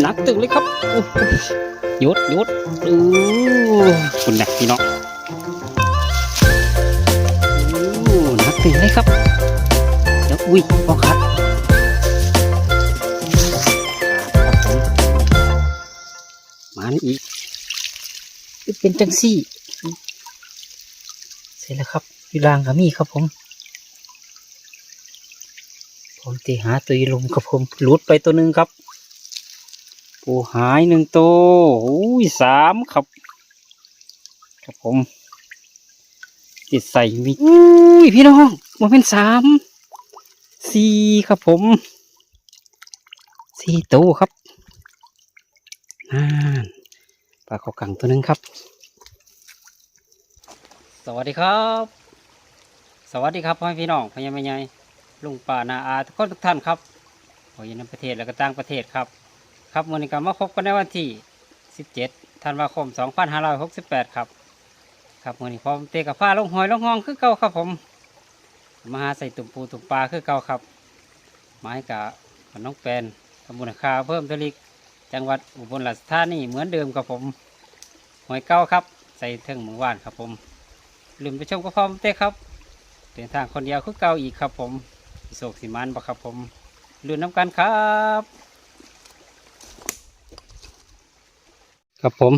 หนักตึงเลยครับยุดยุดอู้คุณนะพี่น้องโอ้หนักตึงเลยครับเดี๋ยวอุ้ยพ่อคัดครับมานี่อีกเป็นจังซี่ เสร็จแล้วครับอยู่ล่างก็มีครับผมผมตีหาตัวอีลุมครับผมหลุดไปตัวหนึ่งครับ ปูหายหนึ่งตัวอุ้ยสามครับ ครับผม ติดใส่วิอุ้ยพี่น้องมันเป็นสามสี่ครับผมสี่ตัวครับนั่นปลาเขากังตัวนึงครับ สวัสดีครับ สวัสดีครับพ่อพี่น้องพยังไม่ใหญ่ลุงป่านาอาทุกคนทุกท่านครับพอยู่ในประเทศและก็ต่างประเทศครับ ครับวันนี้ก็มาพบกันในวันที่ 17ธันวาคม 2568 ครับ ครับวันนี้พร้อมเตะกับฟ้าลงหอยลงห้องคือเก่าครับผม มาหาใส่ตุ่มปูตุ่มปลาคือเก่าครับไม้กับน้องแปนตำบลคาเพิ่มทลิก จังหวัดอุบลราชธานีเหมือนเดิมครับผมหอยเก้าครับ ใส่เทิงหมูหวานครับผมลืมไปชมกับพ่อมเต้ครับเดินทางคนเดียวคือเก่าอีกครับผมสิโศกสิมันบ่ครับผมลืมน้ำกันครับ ครับผม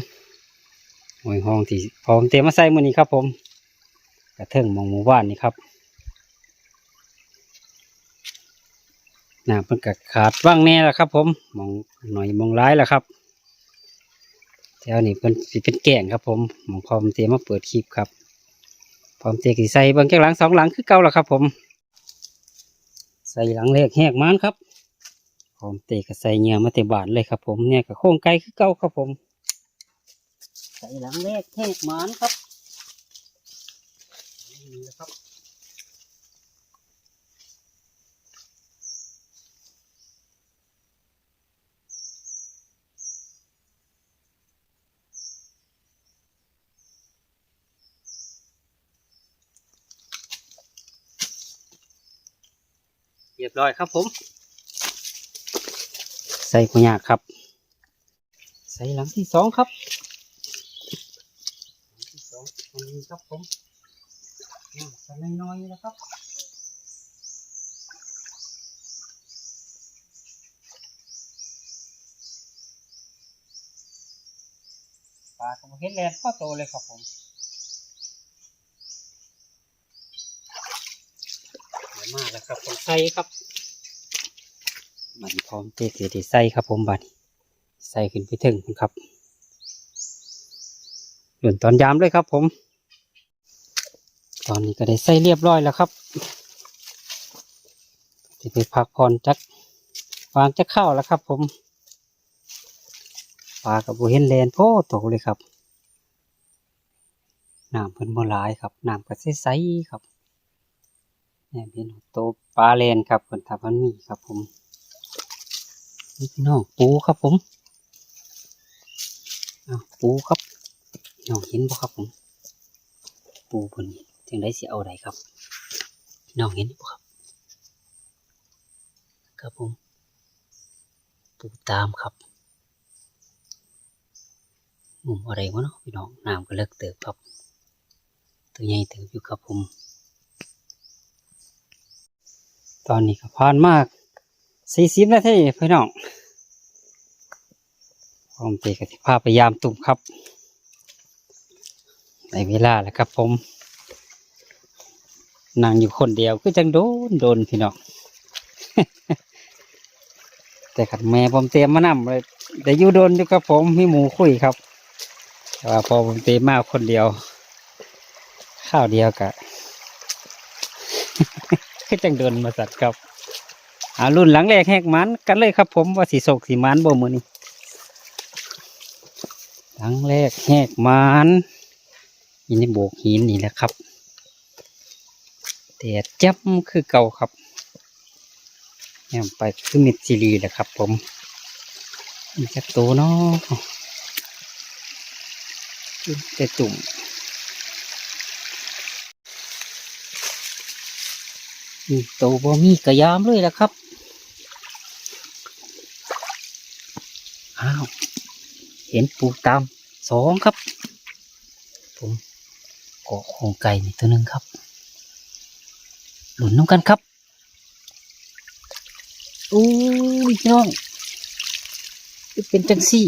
หอยห้องที่พอผมเตรียมมาใส่มือนี้ครับผม กระเทิงมองหมู่บ้านนี่ครับน้ำมันกขาดว่างแน่แล้วครับ ผมมองหน่อยมองร้ายแล้วครับแถวนี้เป็นสิเป็นแก่งครับ ผมมองพร้อมเตรียมมาเปิดคลิปครับพร้อมเตะกี่ใส่เบิ้งจากหลังสองหลังคือเก่าแล้วครับ ผม ใส่หลังแรกแหกมันครับพร้อมเตะกับใส่เงื่อมาเตะบานเลยครับผมเนี่ยกับโค้งไก่คือเก่าครับผม ใส่หลังแรกแหกมันครับนี่นะครับเรียบร้อยครับผม ใส่พยากครับ ใส่หลังที่สองครับ ที่สองอันนี้ ครับผมนี่ใส่น้อยๆนะครับปลากระเห็นแลนข้อโตเลยครับผมเดี๋ยวมาแล้วครับผมใส่ครับมันพร้อมเตะเตะใส่ครับผมบัดนี้ใส่ขึ้นไปถึงครับหล่นตอนยามเลยครับผม ตอนนี้ก็ได้ใส่เรียบร้อยแล้วครับจะไปพักผ่อนจักวางจักข้าวแล้วครับ ผมปลากับบุเห็นแลนโพโตเลยครับน้ำเพิ่นบ่หลายครับน้ำก็ใสๆครับเนี่ยเป็นโตปลาแลนครับเพิ่นทำมันมีครับ ผมนี่พี่น้องปูครับผมอ้าวปูครับน้องเห็นบ่ครับผม ปูบนนี้ จึงได้สิเอาใดครับน้องเห็นบ่ครับ ครับผมปูตามครับมุมอะไรวะเนาะพี่น้องน้ำก็เลิกเติบครับ ตัวใหญ่เติบอยู่ครับผม ตอนนี้ก็ผ่านมากสี่สิบนาทีพี่น้องพร้อมเตะกับที่พาพยายามตุ่มครับในเวลาแล้วครับผม นั่งอยู่คนเดียวก็จังโดนโดนพี่น้องแต่ขัดแม่ผมเตรียมมานำเลยแต่อยู่โดนอยู่กับผมมีหมูคุยครับ แต่ว่าพอผมเตรียมมาคนเดียว ข้าวเดียวกะก็จังโดนมาสัตว์ครับอารุ่นหลังแรกแหกมันกันเลยครับ ผมว่าสีโศกสีมันบ่มือนี้หลังแรกแหกมันยินในโบกหินนี่แหละครับ แต่จับคือเก่าครับเนี่ยไปคือมิดซีรีแหละครับ ผมมีจักตัวเนาะแต่ตุ่มโตัวบ่มีกระยามเลยแหละครับ อ้าว เห็นปูตามสองครับ ผมเกาะโครงไก่ตัวหนึ่งครับ หลุนน้ำกันครับอู้ยพี่น้องเป็นจังซี่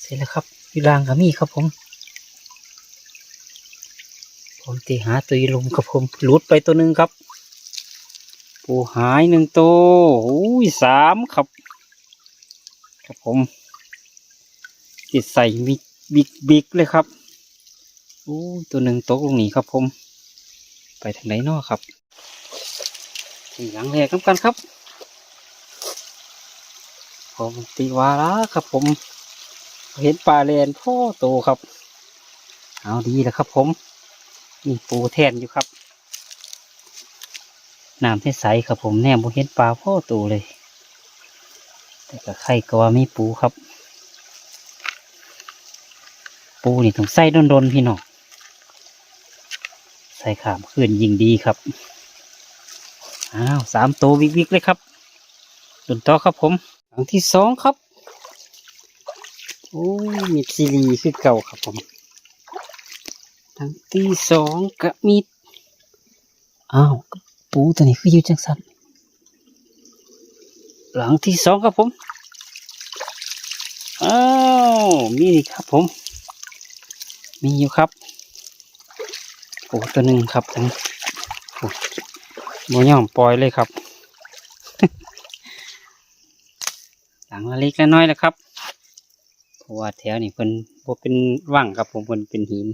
เสร็จแล้วครับอยู่ล่างก็มีครับผม ผมตีหาตัวลมครับผมหลุดไปตัวหนึ่งครับ ปูหายหนึ่งตัวอุ้ยสามครับ ครับผมติดใส่บิ๊กบิ๊กเลยครับอู้ยตัวหนึ่งตกลงนี้ครับผม ไปทางไหนเนาะครับที่หลังแรกน้ำกันครับผมตีวาระครับ ผม เห็นปลาแลนพ่อโตครับ เอาดีแล้วครับ ผมนี่ปูแทนอยู่ครับน้ำใสๆครับผมแนมบ่เห็นปลาพ่อโตเลย แต่ก็ไข่ก็ว่ามีปูครับ ปูนี่ต้องใส่ดนๆพี่น้อง ส่ขามขึ้นยิงดีครับอ้าวสามตัววิกๆเลยครับดุนต่อครับผมหลังที่สองครับโอ้ยมีซีรีคือเก่าครับผมทั้งที่สองกะมีอ้าวปูตัวนี้คืออยู่จังสันหลังที่สองครับผมอ้าวมีนี่ครับผม มีอยู่ครับ ปูตัวหนึ่งครับผมโอ้โมย่อมปล่อยเลยครับหลังละเล็กละน้อยแล้วครับเพราะว่าแถวนี้เพิ่นบ่เป็นว่างครับผมเพิ่นเป็นหิน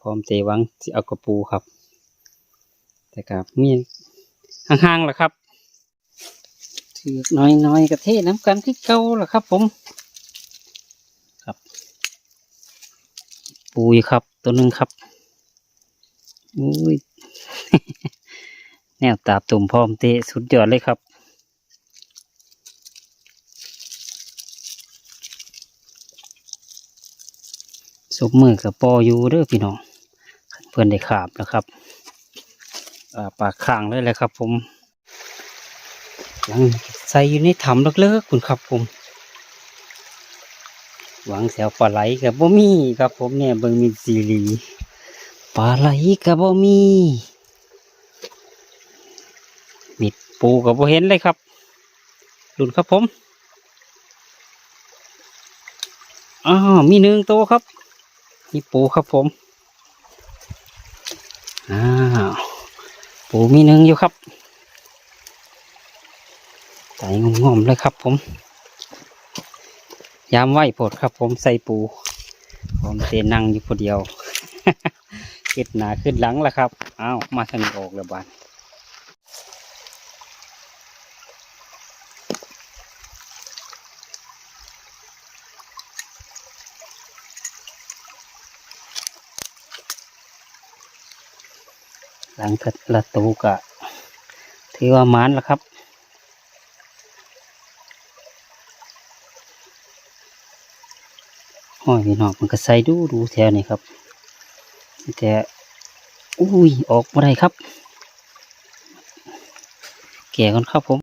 พร้อมเตวังสิเอากระปูครับ แต่กับมีห่างๆแหละครับถือน้อยๆกระเทน้ำกันคือเก่าแหละครับ ผมครับ ปูอยู่ครับตัวหนึ่งครับ อุ้ยแนวตาบตุ่มพร้อมเตะสุดยอดเลยครับสุกมือกับปออยู่เด้อพี่น้องเพื่อนได้ขาบแล้วครับปากข้างเลยแหละครับ ผมยังใส่อยู่ในถ้ำเลิกๆคุณครับผมหวังแสวปลาไหลกับบ่มีครับผมเนี่ยเบิ่งมีซีรีส์ ปลาไหลกับบ่มีมิดปูกับบ่เห็นเลยครับดุนครับผมอ้ามีหนึ่งตัวครับนี่ปูครับผมอ้าวปูมีหนึ่งอยู่ครับใจงงมๆเลยครับผมยามไหวโพดครับผมใส่ปูผมเตนั่งอยู่คนเดียว ขึ้นหนาขึ้นหลังแล้วครับอ้าวมาทางนี้ออกแล้วบ้านหลังถัดละตูกะถือว่ามานแล้วครับห้อยพี่น้องมันก็ใส่ดูดูแถวนี้ครับแต่ อุ้ย ออกมาได้ครับ แก่กันครับผม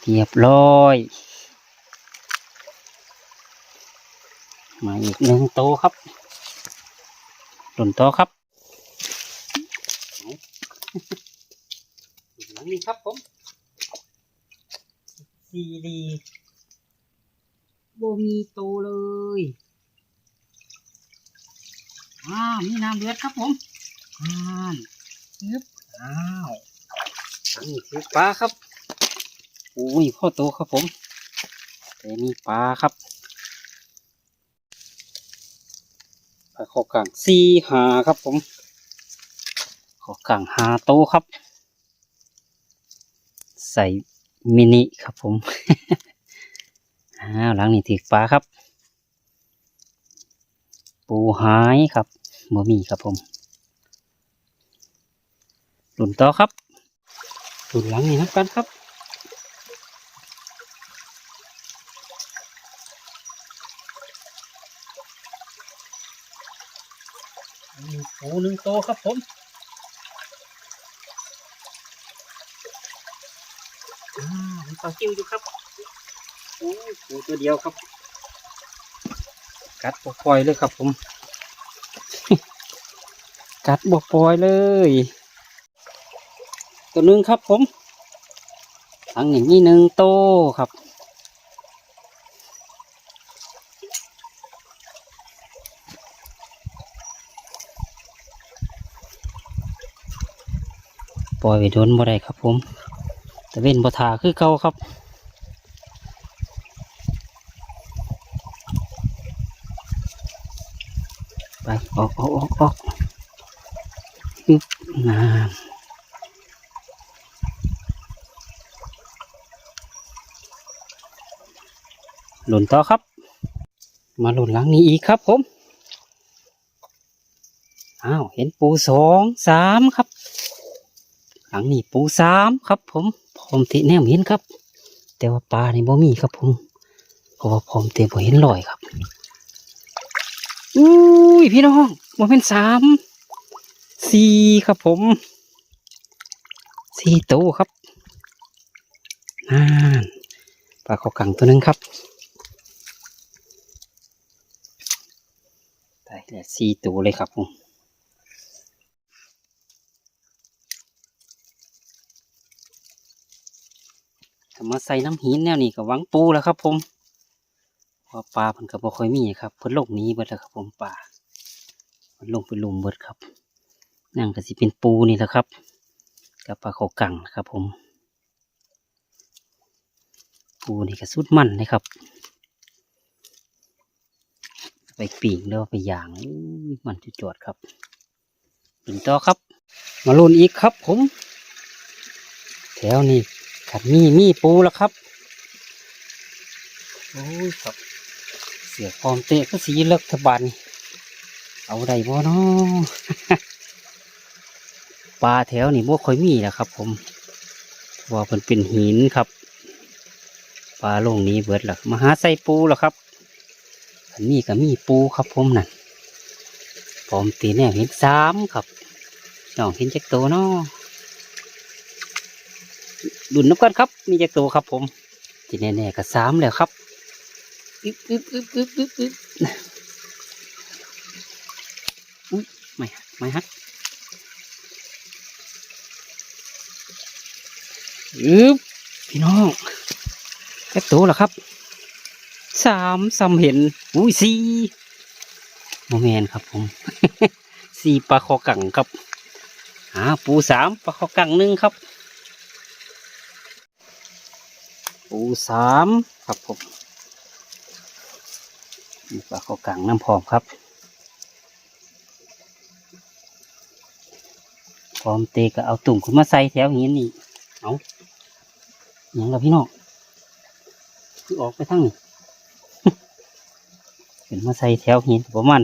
เรียบร้อย มาอีกหนึ่งโตครับหล่นโตครับหลังนี้ครับผมซีดีโบมีโตเลยอ้ามีน้ำเดือดครับผม อ่านยึบอ้าวอันนี้คือปลาครับอุ้ยพ่อโตครับผมแต่นี่ปลาครับปลาขอกลางสี่หาครับผมขอกลางหาโตครับ ใส่มินิครับผมอ้าวหลังนี้ถือปลาครับ ปูหายครับบ่มีครับผม หลุนต่อครับหลุนหลังนี่นับกันครับมีปูหนึ่งโตวครับผมอ่ามีปลากิ้วอยู่ครับอ้ยปูตัวเดียวครับ กัดบกปล่อยเลยครับผม กัดบกปล่อยเลย ตัวหนึ่งครับผมทั้งอย่างนี้หนึ่งโตครับ ปล่อยไปโดนบ่ได้ครับผมแต่เว้นบ่ทาคือเก่าครับไปออกออกออกออกอึ๊บนา ล่นต่อครับ มาหล่นหลังนี้อีกครับผมอ้าวเห็นปูสองสามครับ หลังนี้ปูสามครับ ผมผมติแนมเห็นครับ แต่ว่าปลาในบ่มีครับผมเพราะว่าผมเต็มบ่เห็นลอยครับอุ้ยพี่น้องมันเป็นสามสี่ครับผมสี่ตัวครับนั่นปลาขอกังตัวนึงครับ ได้แล้วสี่ตัวเลยครับผมถ้ามาใส่น้ำหินแนวนี้ก็วังปูแล้วครับ ผมเพราะปลาเพิ่นก็บ่ค่อยมีครับเพิ่นลงนี้เบิดแล้วครับ ผมปลาเพิ่นลงไปลุมเบิดครับนั่นก็สิเป็นปูนี่แหละครับ กับปลาเขากังนะครับ ผม ปูนี่ก็สุดมันเลยครับ ไปปีกแล้วไปย่างมันจะจวดครับถึงต่อครับ มาลุ้นอีกครับ ผม แถวนี้ขัดมีมีปูแล้วครับโอ้ยครับ เสียความเตะก็สีเลิกทบานเอาได้บ่เนาะปลาแถวนี่บ่ค่อยมีนะครับ ผมว่ามันเป็นหินครับ ปลาลงนี้เบิดหลักมาหาใส่ปูแล้วครับ อันนี้ก็มีปูครับผมนั่นผมตีแน่เห็นสามครับน้องเห็นจักโตวเนาะดุนน้ำกันครับ มีจักโตวครับผมที่แน่ๆก็สามแล้วครับอึ๊บอึ๊บอึ๊บอึ๊บอึ๊บอึ๊บอุ้ยไม่ไม่ฮักอึ๊บพี่น้องแค่ตัวเหรอครับ สามสามเห็น อุ้ยสี่โมเมนครับผมสี่ปลาคอกังครับหาปูสามปลาคอกังหนึ่งครับ ปูสามครับผมปลาเขากังน้ำพร้อมครับ พร้อมเตก็เอาตุ่มขึ้นมาใส่แถวหินนี่เอาอย่างเราพี่น้องคือออกไปทั้งนี้ ขึ้นมาใส่แถวหินประมาณ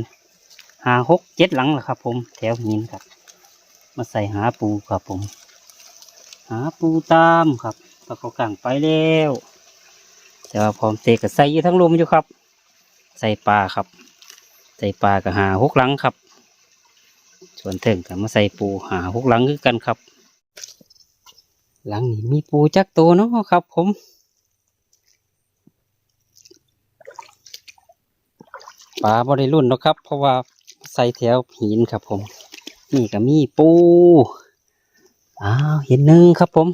หาหกเจ็ดหลังแหละครับ ผมแถวหินครับ มาใส่หาปูครับผม หาปูตามครับปลาเขากังไปแล้วแต่ว่าพร้อมเตะก็ใส่ทั้งลมอยู่ครับ ใส่ปลาครับ ใส่ปลากับหาหกหลังครับ ส่วนเถิงกับมาใส่ปูหาหกหลังคือกันครับ หลังนี้มีปูจักตัวเนาะครับ ผม ปลาบริรุ่นนะครับ เพราะว่าใส่แถวหินครับผม นี่ก็มีปูอ้าวเห็นหนึ่งครับผม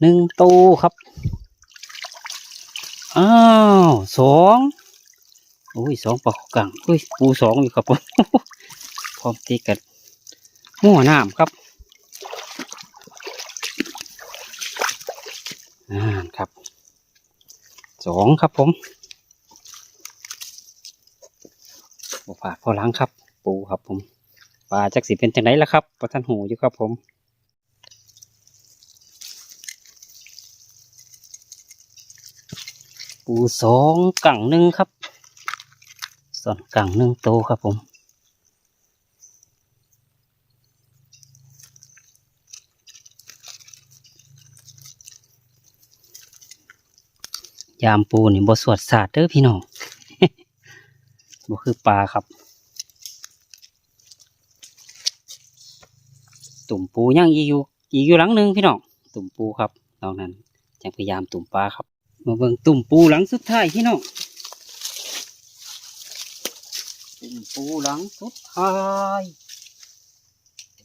หนึ่งตัวครับอ้าวสองโอ้ยสองปลาเขากังอุ้ยปูสองอยู่ครับผมพร้อมตีกันมั่วน้ำครับอ่าครับสองครับผม บผาพอหล้างครับ ปูครับผมปลาจักสีเป็นจังไหนล่ะครับประทันหูอยู่ครับผมปูสองกังหนึ่งครับส่วนกังหนึ่งโตครับผมยามปูนี่บสวดศาสตร์เด้อพี่น้อง บ่คือปลาครับ ตุ่มปูย่างอีกอยู่อีกอยู่หลังหนึ่งพี่น้องตุ่มปูครับนอกนั้นจังพยายามตุ่มปลาครับ มาเบิ่งตุ่มปูหลังสุดท้ายพี่น้องตุ่มปูหลังสุดท้าย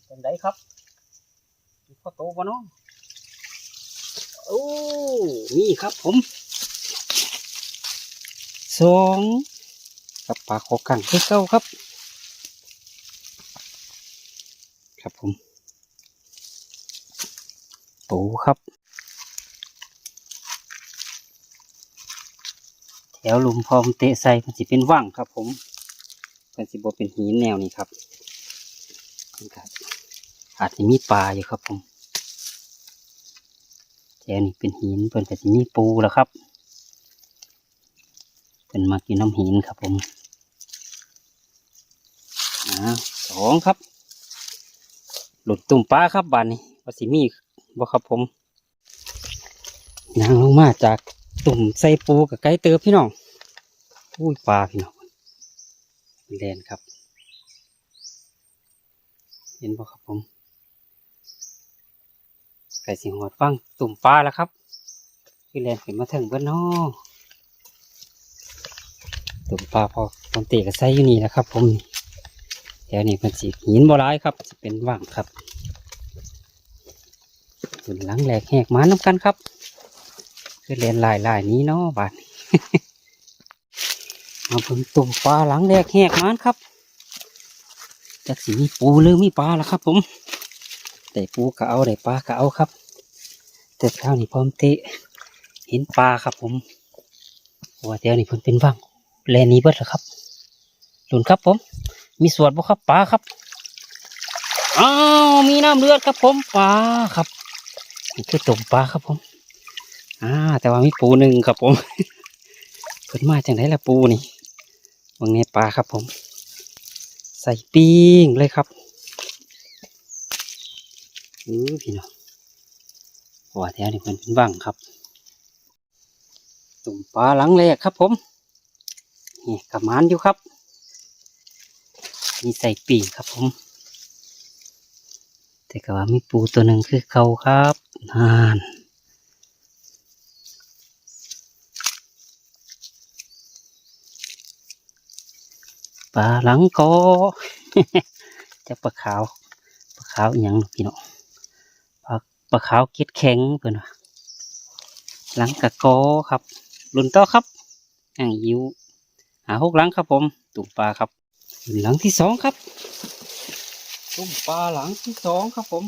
เป็นไดครับมีข้อโตปะเนาะโอ้นี่ครับผมสอง กับปลาขอกังคือเก้าครับ ครับผมปูครับ แถวหลุมพอมเตะใส่มันสิเป็นว่างครับ ผมมันสิบเป็นหินแนวนี้ครับอาจจะมีปลาอยู่ครับผมแถวนี้เป็นหินเพิ่นก็จะมีปูแล้วครับเป็นมากินน้ำหินครับผม สองครับ หลุดตุ่มปลาครับบานนี้ว่าสิมีบ่ครับผมยางลงมาจากตุ่มใส่ปูกับไก่เติบพี่น้องอุ้ยปลาพี่น้องแดนครับ เห็นบ่ครับผมไก่สิงหอดฟังตุ่มปลาแล้วครับคือแลนขึ้นมาถึงเบิ้นน้อตุ่มปลาพอผมเตะกับใส่อยู่นี่แหละครับ ผมนี่ แถวนี้เป็นสีหินโบราณครับจะเป็นว่างครับส่วนหลังแหลกแหกมาน้ำกันครับ คือเลนลายลายนี้เนาะบาดมาเพิ่งตุ่มปลาหลังแหลกแหกมานครับจากสีมีปูหรือมีปลาล้วครับผมแต่ปูก็เอาได้ปลาก็เอาครับ แต่แถวนี้พร้อมเตะเห็นปลาครับผมเพราะว่าแถวนี้เพิ่นเป็นว่างแลนนี้เบิดแล้วครับหลุนครับผม มีสวดบ่ครับปลาครับอ้าวมีน้ำเลือดครับผมปลาครับนี่คือตุ่มปลาครับผมอ่าแต่ว่ามีปูหนึ่งครับผมเพิ่นมาจังไดล่ะปูนี่วังนี้ปลาครับผม ใส่ปิ้งเลยครับอือพี่น้องหัวแถวนี่เพิ่นเป็นบังครับตุ่มปลาหลังแรกครับผมนี่กระมานอยู่ครับ มีใส่ปีกครับผม แต่ก็ว่ามีปูตัวหนึ่งคือเขาครับนานปลาหลังกอจะปลาขาวปลาขาวอย่างเนาะพี่น้องปลาปลาขาวเก็ดแข็งเพื่อนว่าหลังกะกอครับรุ่นต่อครับอ่างยิวหาหกหลังครับผมตุ่มปลาครับ หลังที่สองครับตุ้มปลาหลังที่สองครับผม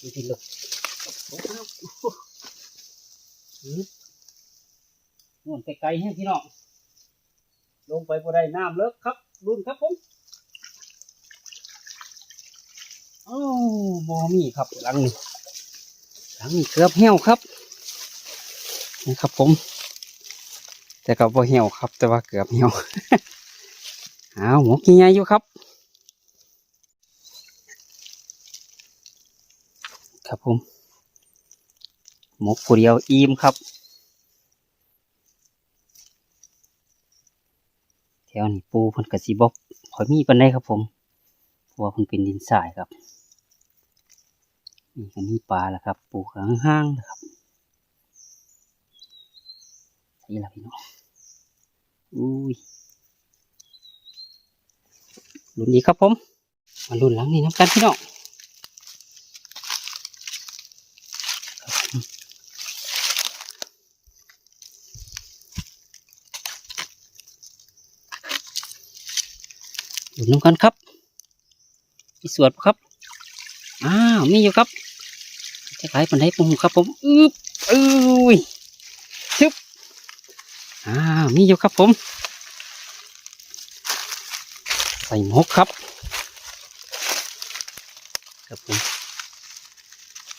ดูดิลูกนู่นไกลๆให้พี่น้องลงไปบ่ได้น้ำเลิกครับ รุ่นครับผมโอ้บอมีครับหลังนี้หลังนี้เกือบเหี่ยวครับนี่ครับผม แต่ก็บ่เหี่ยวครับ แต่ว่าเกือบเหี่ยวเอาหมูกินใหญ่อยู่ครับ ครับผมหมูผู้เดียวอิ่มครับแถวนี้ปูพิ่นกระสีบอกขอยมีปันได้ครับผมเพราะว่าเพิ่นเป็นดินทรายครับนี่ก็มีปลาแล้วครับ ปูข้างห้างนะครับนี่ละพี่น้อง อุ้ยรุ่นนี้ครับผมมารุ่นหลังนี่น้ำกันพี่น้องรุ่นน้ำกันครับมีสวดครับ อ้าวมีอยู่ครับจะขายปันไดปุ่มครับผม อึ๊บอุ้ย อ้าวมีอยู่ครับผม ใส่หมกครับ ครับผม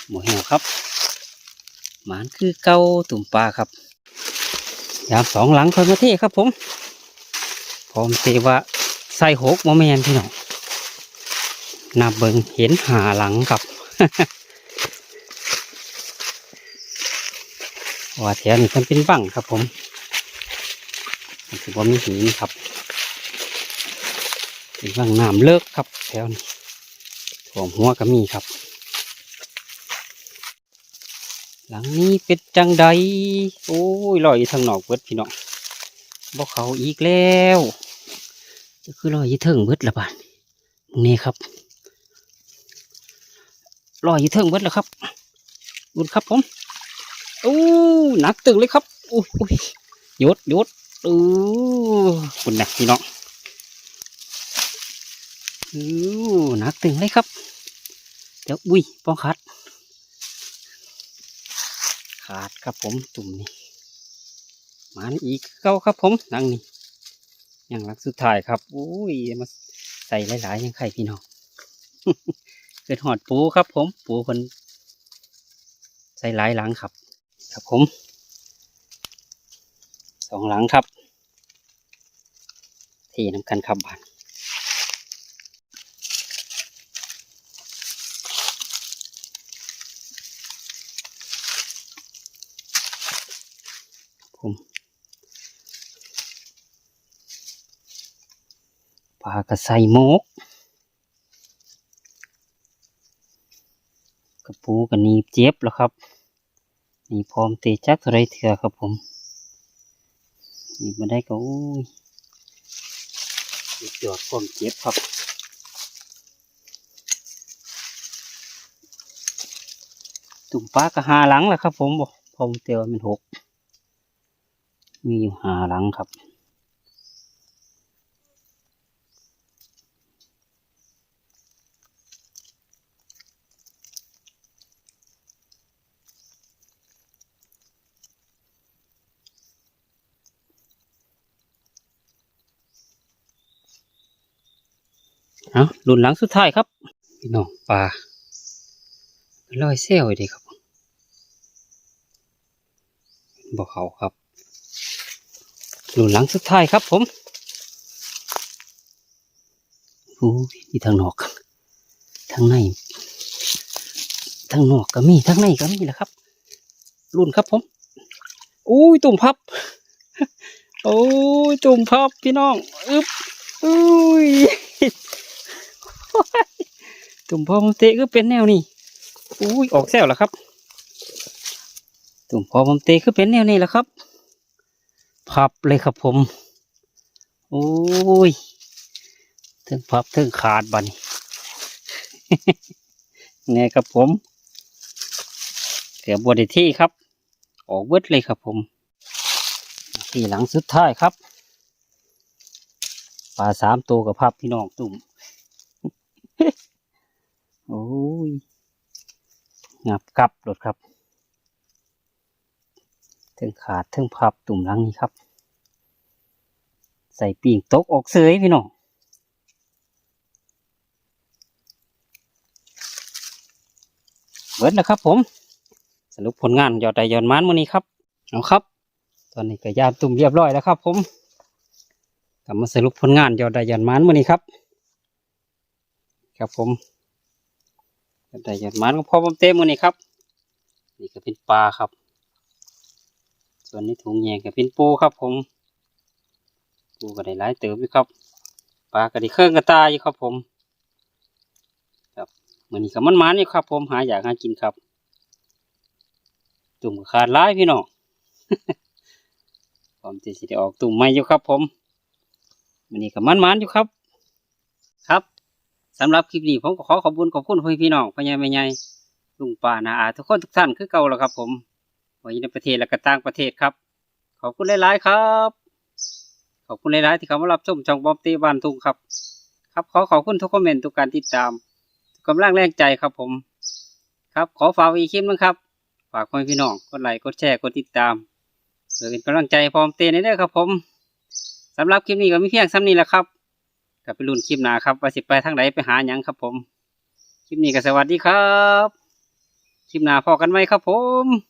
หมูเหี่ยวครับ หมานคือเกาตุ่มปลาครับ ยามสองหลังคอยมาเทครับผม พร้อมเทว่าใส่หกโมเมนพี่น้องนับเบิงเห็นหาหลังครับว่าแถวนี้มันเป็นบังครับผม ถือว่ามีหินครับเป็นว่างน้ำเลิกครับแถวนี้ถ่วมหัวก็มีครับ หลังนี้เป็นจังใดโอ้ยลอยทางนอกเบิดพี่น้องบ่เขาอีกแล้วก็คือลอยยู่เทิงเบิดละบาดนี่ครับลอยยู่เทิงเบิดแล้วครับบุญครับผมโอ้หนักตึงเลยครับอุ้ยอุ้ยยดยด เออคุณนะพี่น้องโอ้หนักตึงเลยครับ เดี๋ยวอุ้ยป้องขาด ขาดครับผมตุ่มนี่มันอีกเก้าครับผมนังนี่อย่างหลักสุดท้ายครับอุ้ยมาใส่หลายๆยังไข่พี่น้องเกิดหอดปูครับผมปูคนใส่หลายหลังครับ ครับผม สองหลังครับ ที่น้ำกันครับบานผมปลากระใส่โมกกระปูกันนีบเจ็บแล้วครับ นี่พร้อมเตะจักเท่าไรเถื่อครับผม นี่มาได้ก็โอ้ยจอดความเจ็บครับตุ่มปลากระหาหลังแหละครับ ผมบอกพอมเตียวมันหก มีอยู่หาหลังครับ เอาหลุนหลังสุดท้ายครับพี่น้องปลาลอยเซลล์ดีครับบอกเขาครับหลุนหลังสุดท้ายครับผมโอ้ยนี่ทางนอกทางในทางนอกก็มีทางในก็มีแหละครับ รุ่นครับผมอุ้ยตุ่มพับโอ้ยตุ่มพับพี่น้องอึบอุ้ย ตุ่มพอมเตะก็เป็นแนวนี้อุ้ยออกแซวแล้วครับ ตุ่มพอมเตะก็เป็นแนวนี้แหละครับ พับเลยครับผมโอ้ยถึงพับถึงขาดบัดนไงครับผมเกือบบไดที่ครับ ออกเบิดเลยครับผม ที่หลังสุดท้ายครับปลาสามตัวกับพับพี่น้องตุ่ม โอ้ยงับกลับรถครับถึงขาดถึงพับตุ่มลังนี้ครับ ใส่ปีกตกออกเสยพี่น้องเบิดแล้วครับ ผมสรุปผลงานยอดใดยอดมันวันนี้ครับเอาครับ ตอนนี้ก็ยามตุ่มเรียบร้อยแล้วครับ ผมกลับมาสรุปผลงานยอดใดยอดมันวันนี้ครับ ครับผม ยอดใดยอดมันก็พอผมเต็มวันนี้ครับ นี่ก็เป็นปลาครับ ส่วนนี้ถุงแยงก็เป็นปูครับ ผม ปูก็ได้หลายเติบอยู่ครับ ปลาก็ได้เครื่องกระตายอยู่ครับ ผม ครับมันนี้ก็มันมันอยู่ครับ ผมหาอยากหากินครับ ตุ่มขาดหลายพี่น้องผมจะสิได้ออกตุ่มใหม่อยู่ครับ ผมมันนี้ก็มันมันอยู่ครับ สำหรับคลิปนี้ผมก็ขอขอบคุณขอบคุณพ่อพี่น้องพ่อใหญ่แม่ใหญ่ลุงป้านาอาทุกคนทุกท่านคือเก่าแล้วครับ ผมว่าอยู่ในประเทศและก็ต่างประเทศครับ ขอบคุณหลาย ๆ ครับ ขอบคุณหลาย ๆ ที่เข้ามารับชมช่องบอมตีบ้านทุ่งครับ ครับขอขอบคุณทุกคอมเมนต์ทุกการติดตามทุกกำลังแรงใจครับ ผม ครับขอฝากอีกคลิปนึงครับ ฝากพี่พี่น้องกดไลค์กดแชร์กดติดตามเพื่อเป็นกำลังใจให้พร้อมเตในเด้อครับ ผมสำหรับคลิปนี้ก็มีเพียงซ้ำนี้แหละครับ ก็ไปรุ่นคลิปหนาครับว่าสิไปทางไหนไปหาหยังครับผม คลิปนี้ก็สวัสดีครับ คลิปหนาพอกันไหมครับผม